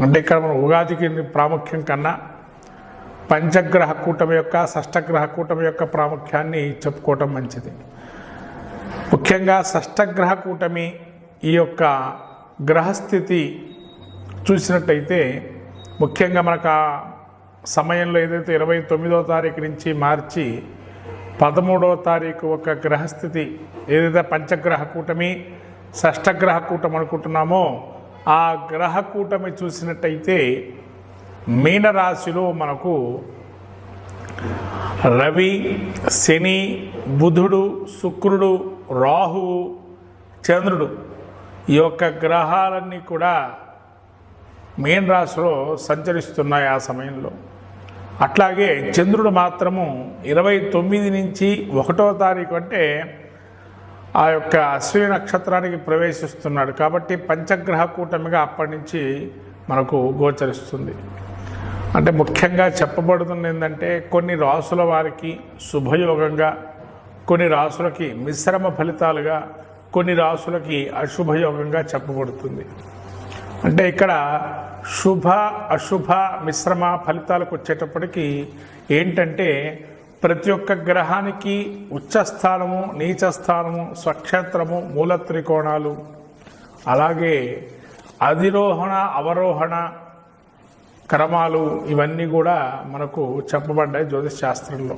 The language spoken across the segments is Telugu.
అంటే ఇక్కడ మనం ఉగాదికి ప్రాముఖ్యం కన్నా పంచగ్రహ కూటమి యొక్క షష్టగ్రహ కూటమి యొక్క ప్రాముఖ్యాన్ని చెప్పుకోవటం మంచిది. ముఖ్యంగా షష్టగ్రహ కూటమి ఈ యొక్క గ్రహస్థితి చూసినట్టయితే ముఖ్యంగా మనకు ఆ సమయంలో ఏదైతే ఇరవై తొమ్మిదో తారీఖు నుంచి మార్చి పదమూడవ తారీఖు ఒక గ్రహస్థితి ఏదైతే పంచగ్రహ కూటమి షష్టగ్రహ కూటమి అనుకుంటున్నామో ఆ గ్రహ కూటమి చూసినట్టయితే మీనరాశిలో మనకు రవి శని బుధుడు శుక్రుడు రాహువు చంద్రుడు ఈ యొక్క గ్రహాలన్నీ కూడా మీన రాశిలో సంచరిస్తున్నాయి ఆ సమయంలో. అట్లాగే చంద్రుడు మాత్రము ఇరవై తొమ్మిది నుంచి ఒకటో తారీఖు అంటే ఆ యొక్క అశ్విని నక్షత్రానికి ప్రవేశిస్తున్నాడు కాబట్టి పంచగ్రహ కూటమిగా అప్పటి నుంచి మనకు గోచరిస్తుంది. అంటే ముఖ్యంగా చెప్పబడుతుంది ఏంటంటే కొన్ని రాసుల వారికి శుభయోగంగా కొన్ని రాసులకి మిశ్రమ ఫలితాలుగా కొన్ని రాసులకి అశుభయోగంగా చెప్పబడుతుంది. అంటే ఇక్కడ శుభ అశుభ మిశ్రమ ఫలితాలకు వచ్చేటప్పటికి ఏంటంటే ప్రతి ఒక్క గ్రహానికి ఉచ్చస్థానము నీచస్థానము స్వక్షేత్రము మూల త్రికోణాలు అలాగే అధిరోహణ అవరోహణ క్రమాలు ఇవన్నీ కూడా మనకు చెప్పబడ్డాయి జ్యోతిష్ శాస్త్రంలో.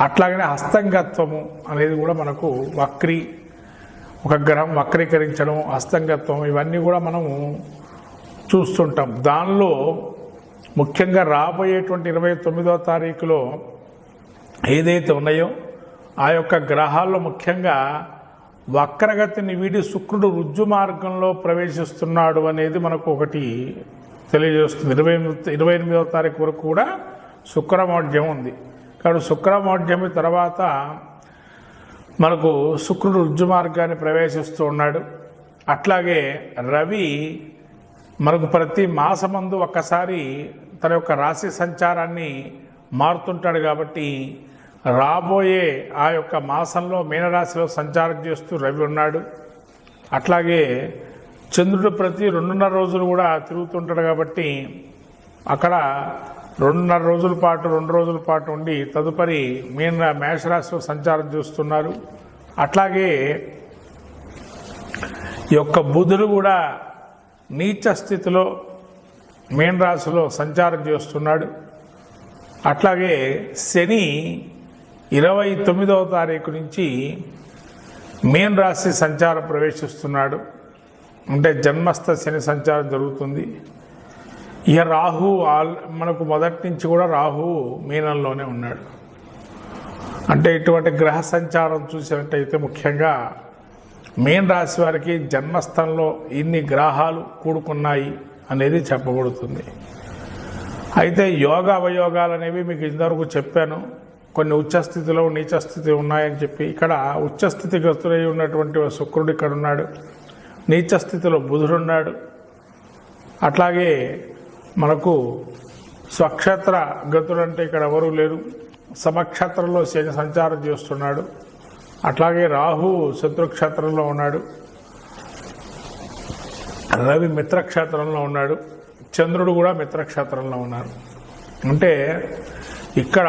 అట్లాగనే హస్తంగత్వము అనేది కూడా మనకు వక్రీ ఒక గ్రహం వక్రీకరించడం హస్తంగత్వం ఇవన్నీ కూడా మనము చూస్తుంటాం. దానిలో ముఖ్యంగా రాబోయేటువంటి ఇరవై తొమ్మిదవ తారీఖులో ఏదైతే ఉన్నాయో ఆ యొక్క గ్రహాల్లో ముఖ్యంగా వక్రగతిని వీడి శుక్రుడు రుజ్జు మార్గంలో ప్రవేశిస్తున్నాడు అనేది మనకు ఒకటి తెలియజేస్తుంది. ఇరవై ఎనిమిది ఇరవై ఎనిమిదవ తారీఖు వరకు కూడా శుక్రమౌఢ్యం ఉంది. కాబట్టి శుక్రమౌఢ్యమి తర్వాత మనకు శుక్రుడు రుజ్జు మార్గాన్ని ప్రవేశిస్తూ ఉన్నాడు. అట్లాగే రవి మనకు ప్రతి మాసమందు ఒక్కసారి తన యొక్క రాశి సంచారాన్ని మారుతుంటాడు కాబట్టి రాబోయే ఆ యొక్క మాసంలో మీనరాశిలో సంచారం చేస్తూ రవి ఉన్నాడు. అట్లాగే చంద్రుడు ప్రతి రెండున్నర రోజులు కూడా తిరుగుతుంటాడు కాబట్టి అక్కడ రెండున్నర రోజుల పాటు రెండు రోజుల పాటు ఉండి తదుపరి మీన మేషరాశిలో సంచారం చేస్తున్నారు. అట్లాగే ఈ యొక్క బుధుడు కూడా నీచ స్థితిలో మీన రాశిలో సంచారం చేస్తున్నాడు. అట్లాగే శని ఇరవై తొమ్మిదవ తారీఖు నుంచి మీన రాశి సంచారం ప్రవేశిస్తున్నాడు. అంటే జన్మస్థ శని సంచారం జరుగుతుంది. ఇక రాహు ఆల్ మనకు మొదటి నుంచి కూడా రాహు మీనంలోనే ఉన్నాడు. అంటే ఇటువంటి గ్రహ సంచారం చూసినట్టయితే ముఖ్యంగా మీన రాశి వారికి జన్మస్థంలో ఇన్ని గ్రహాలు కూడుకున్నాయి అనేది చెప్పబడుతుంది. అయితే యోగ అవయోగాలు అనేవి మీకు ఇంతవరకు చెప్పాను. కొన్ని ఉచ్చస్థితిలో నీచస్థితి ఉన్నాయని చెప్పి ఇక్కడ ఉచ్చస్థితి గతులై ఉన్నటువంటి శుక్రుడు ఇక్కడ ఉన్నాడు. నీచస్థితిలో బుధుడున్నాడు అట్లాగే మనకు స్వక్షేత్ర గతుడు అంటే ఇక్కడ ఎవరూ లేరు. సమక్షేత్రంలో శని సంచారం చేస్తున్నాడు. అట్లాగే రాహు శత్రుక్షేత్రంలో ఉన్నాడు. రవి మిత్రక్షేత్రంలో ఉన్నాడు. చంద్రుడు కూడా మిత్రక్షేత్రంలో ఉన్నారు అంటే ఇక్కడ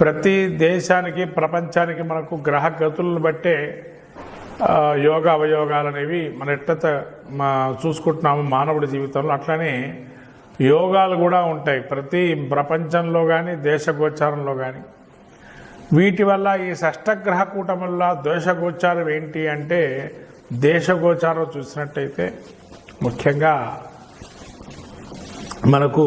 ప్రతి దేశానికి ప్రపంచానికి మనకు గ్రహ గతులను బట్టే యోగ అవయోగాలు అనేవి మన ఎట్ట మా చూసుకుంటున్నాము మానవుడి జీవితంలో. అట్లనే యోగాలు కూడా ఉంటాయి. ప్రతి ప్రపంచంలో కానీ దేశగోచారంలో కానీ వీటి వల్ల ఈ షష్టగ్రహ కూటం వల్ల దోషగోచారం ఏంటి అంటే దేశగోచారం చూసినట్టయితే ముఖ్యంగా మనకు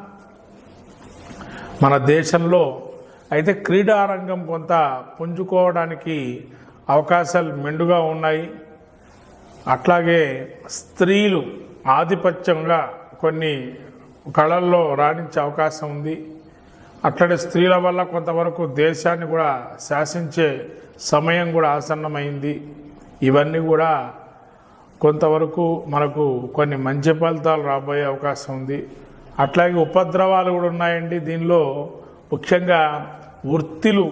మన దేశంలో అయితే క్రీడారంగం కొంత పుంజుకోవడానికి అవకాశాలు మెండుగా ఉన్నాయి. అట్లాగే స్త్రీలు ఆధిపత్యంగా కొన్ని కళల్లో రాణించే అవకాశం ఉంది. అట్లనే స్త్రీల వల్ల కొంతవరకు దేశాన్ని కూడా శాసించే సమయం కూడా ఆసన్నమైంది. ఇవన్నీ కూడా కొంతవరకు మనకు కొన్ని మంచి ఫలితాలు రాబోయే అవకాశం ఉంది. అట్లాగే ఉపద్రవాలు కూడా ఉన్నాయండి. దీనిలో ముఖ్యంగా వృత్తిలు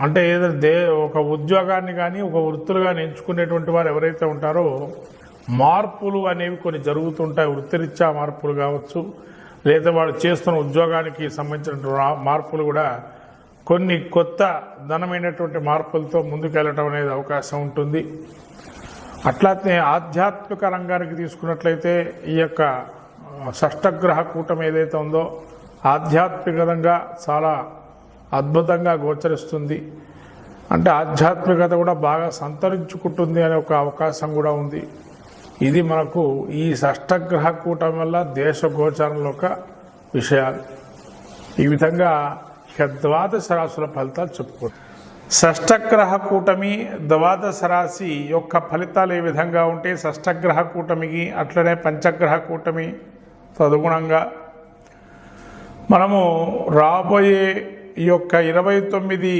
అంటే ఏదైనా దే ఒక ఉద్యోగాన్ని కానీ ఒక వృత్తులు కానీ ఎంచుకునేటువంటి వారు ఎవరైతే ఉంటారో మార్పులు అనేవి కొన్ని జరుగుతుంటాయి. వృత్తిరీత్యా మార్పులు కావచ్చు లేదా వాడు చేస్తున్న ఉద్యోగానికి సంబంధించిన మార్పులు కూడా కొన్ని కొత్త ధనమైనటువంటి మార్పులతో ముందుకెళ్ళటం అనేది అవకాశం ఉంటుంది. అట్లానే ఆధ్యాత్మిక రంగానికి తీసుకున్నట్లయితే ఈ యొక్క షష్టగ్రహ కూటమి ఏదైతే ఉందో ఆధ్యాత్మికంగా చాలా అద్భుతంగా గోచరిస్తుంది. అంటే ఆధ్యాత్మికత కూడా బాగా సంతరించుకుంటుంది అనే ఒక అవకాశం కూడా ఉంది. ఇది మనకు ఈ షష్టగ్రహ కూటం వల్ల దేశ గోచారంలో ఒక విషయాలు. ఈ విధంగా ఇక ద్వాదశ రాశుల ఫలితాలు చెప్పుకోండి షష్టగ్రహ కూటమి ద్వాదశ రాశి యొక్క ఫలితాలు ఏ విధంగా ఉంటే షష్టగ్రహ కూటమికి అట్లనే పంచగ్రహ కూటమి తదుగుణంగా మనము రాబోయే ఈ యొక్క ఇరవై తొమ్మిది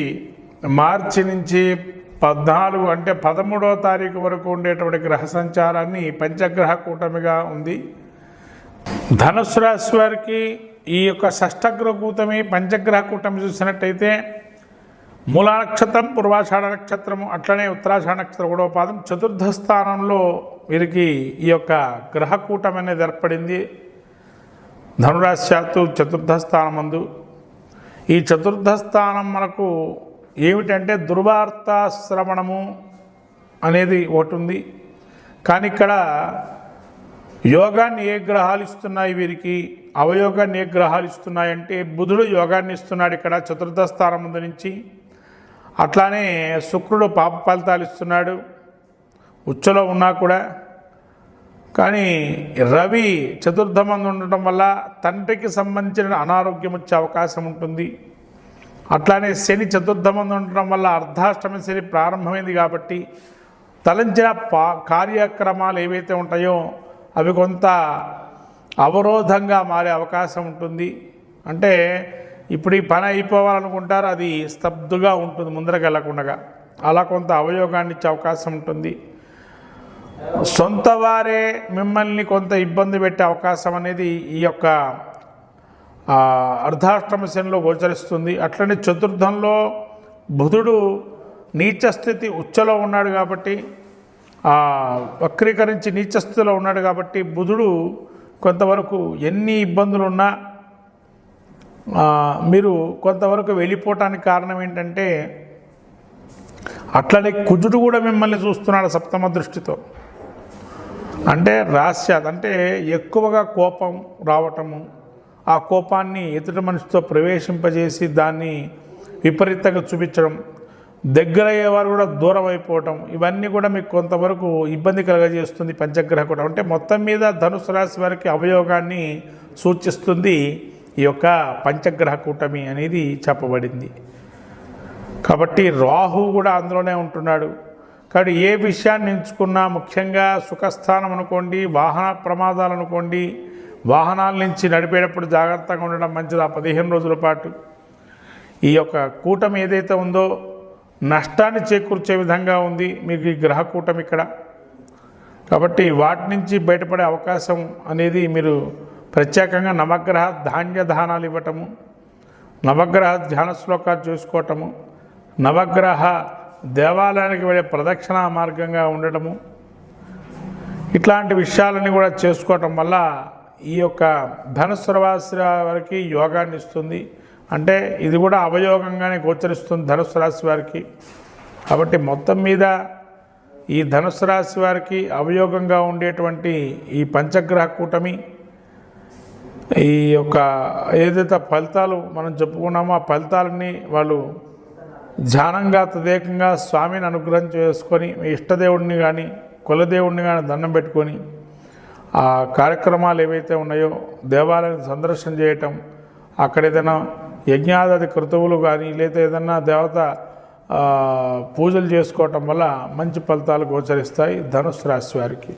మార్చి నుంచి పద్నాలుగు అంటే పదమూడవ తారీఖు వరకు ఉండేటువంటి గ్రహ సంచారాన్ని పంచగ్రహ కూటమిగా ఉంది. ధనుసు రాశి వారికి ఈ యొక్క షష్టగ్రహ కూటమి పంచగ్రహ కూటమి చూసినట్టయితే మూల నక్షత్రం పూర్వాషాఢ నక్షత్రము అట్లనే ఉత్తరాషాఢ నక్షత్రం కూడా పాదం చతుర్థ స్థానంలో వీరికి ఈ యొక్క గ్రహ అనేది ఏర్పడింది. ధనురాశ్యాత్తు చతుర్థ స్థానమందు ఈ చతుర్థ స్థానం మనకు ఏమిటంటే దుర్వార్త శ్రవణము అనేది ఒకటి ఉంది కానీ ఇక్కడ యోగాన్ని ఏ గ్రహాలు ఇస్తున్నాయి వీరికి? అవయోగాన్ని ఏ గ్రహాలు ఇస్తున్నాయంటే బుధుడు యోగాన్ని ఇస్తున్నాడు ఇక్కడ చతుర్థ స్థానం ముందు నుంచి. అట్లానే శుక్రుడు పాప ఫలితాలు ఇస్తున్నాడు. ఉచ్చలో ఉన్నా కూడా కానీ రవి చతుర్థమంది ఉండటం వల్ల తండ్రికి సంబంధించిన అనారోగ్యం వచ్చే అవకాశం ఉంటుంది. అట్లానే శని చతుర్థమంది ఉండటం వల్ల అర్ధాష్టమి శని ప్రారంభమైంది కాబట్టి తలంచిన పా కార్యక్రమాలు ఏవైతే ఉంటాయో అవి కొంత అవరోధంగా మారే అవకాశం ఉంటుంది. అంటే ఇప్పుడు ఈ పని అయిపోవాలనుకుంటారు అది స్తబ్దుగా ఉంటుంది ముందరకు అలా కొంత అవయోగాన్ని ఇచ్చే అవకాశం ఉంటుంది. సొంత వారే మిమ్మల్ని కొంత ఇబ్బంది పెట్టే అవకాశం అనేది ఈ యొక్క ఆ, అర్ధాష్టమ శనిలో గోచరిస్తుంది. అట్లనే చతుర్థంలో బుధుడు నీచస్థితి ఉచ్చలో ఉన్నాడు కాబట్టి వక్రీకరించి నీచస్థితిలో ఉన్నాడు కాబట్టి బుధుడు కొంతవరకు ఎన్ని ఇబ్బందులు ఉన్నా మీరు కొంతవరకు వెళ్ళిపోవటానికి కారణం ఏంటంటే అట్లనే కుజుడు కూడా మిమ్మల్ని చూస్తున్నాడు సప్తమ దృష్టితో. అంటే రాస్యాత్ అంటే ఎక్కువగా కోపం రావటము. ఆ కోపాన్ని ఎదుటి మనిషితో ప్రవేశింపజేసి దాన్ని విపరీతంగా చూపించడం. దగ్గర అయ్యేవారు కూడా దూరం అయిపోవటం ఇవన్నీ కూడా మీకు కొంతవరకు ఇబ్బంది కలగజేస్తుంది పంచగ్రహ కూడా అంటే మొత్తం మీద ధనుసు రాశి వారికి అవయోగాన్ని సూచిస్తుంది ఈ యొక్క పంచగ్రహ కూటమి అనేది చెప్పబడింది. కాబట్టి రాహు కూడా అందులోనే ఉంటున్నాడు. కాబట్టి ఏ విషయాన్ని ఎంచుకున్నా ముఖ్యంగా సుఖస్థానం అనుకోండి వాహన ప్రమాదాలు అనుకోండి వాహనాల నుంచి నడిపేటప్పుడు జాగ్రత్తగా ఉండడం మంచిది. ఆ పదిహేను రోజుల పాటు ఈ యొక్క కూటమి ఏదైతే ఉందో నష్టాన్ని చేకూర్చే విధంగా ఉంది. మీకు ఈ గ్రహ కూటమి ఇక్కడ. కాబట్టి వాటి నుంచి బయటపడే అవకాశం అనేది మీరు ప్రత్యేకంగా నవగ్రహ ధాన్య దానాలు ఇవ్వటము నవగ్రహ ధ్యాన శ్లోకాలు చూసుకోవటము నవగ్రహ దేవాలయానికి వెళ్ళే ప్రదక్షిణ మార్గంగా ఉండటము ఇట్లాంటి విషయాలని కూడా చేసుకోవటం వల్ల ఈ యొక్క ధనుసు రాశి వారికి యోగాన్ని ఇస్తుంది. అంటే ఇది కూడా అవయోగంగానే గోచరిస్తుంది ధనుసు రాశి వారికి. కాబట్టి మొత్తం మీద ఈ ధనుసు రాశి వారికి అవయోగంగా ఉండేటువంటి ఈ పంచగ్రహ కూటమి ఈ యొక్క ఏదైతే ఫలితాలు మనం చెప్పుకున్నామో ఆ ఫలితాలని వాళ్ళు ధ్యానంగా తదేకంగా స్వామిని అనుగ్రహం చేసుకొని మీ ఇష్టదేవుడిని కానీ కులదేవుడిని కానీ దండం పెట్టుకొని ఆ కార్యక్రమాలు ఏవైతే ఉన్నాయో దేవాలయం సందర్శన చేయటం అక్కడ ఏదైనా యజ్ఞాదాది కృతువులు కానీ లేదా ఏదైనా దేవత పూజలు చేసుకోవటం వల్ల మంచి ఫలితాలు గోచరిస్తాయి ధనుసు రాశి వారికి.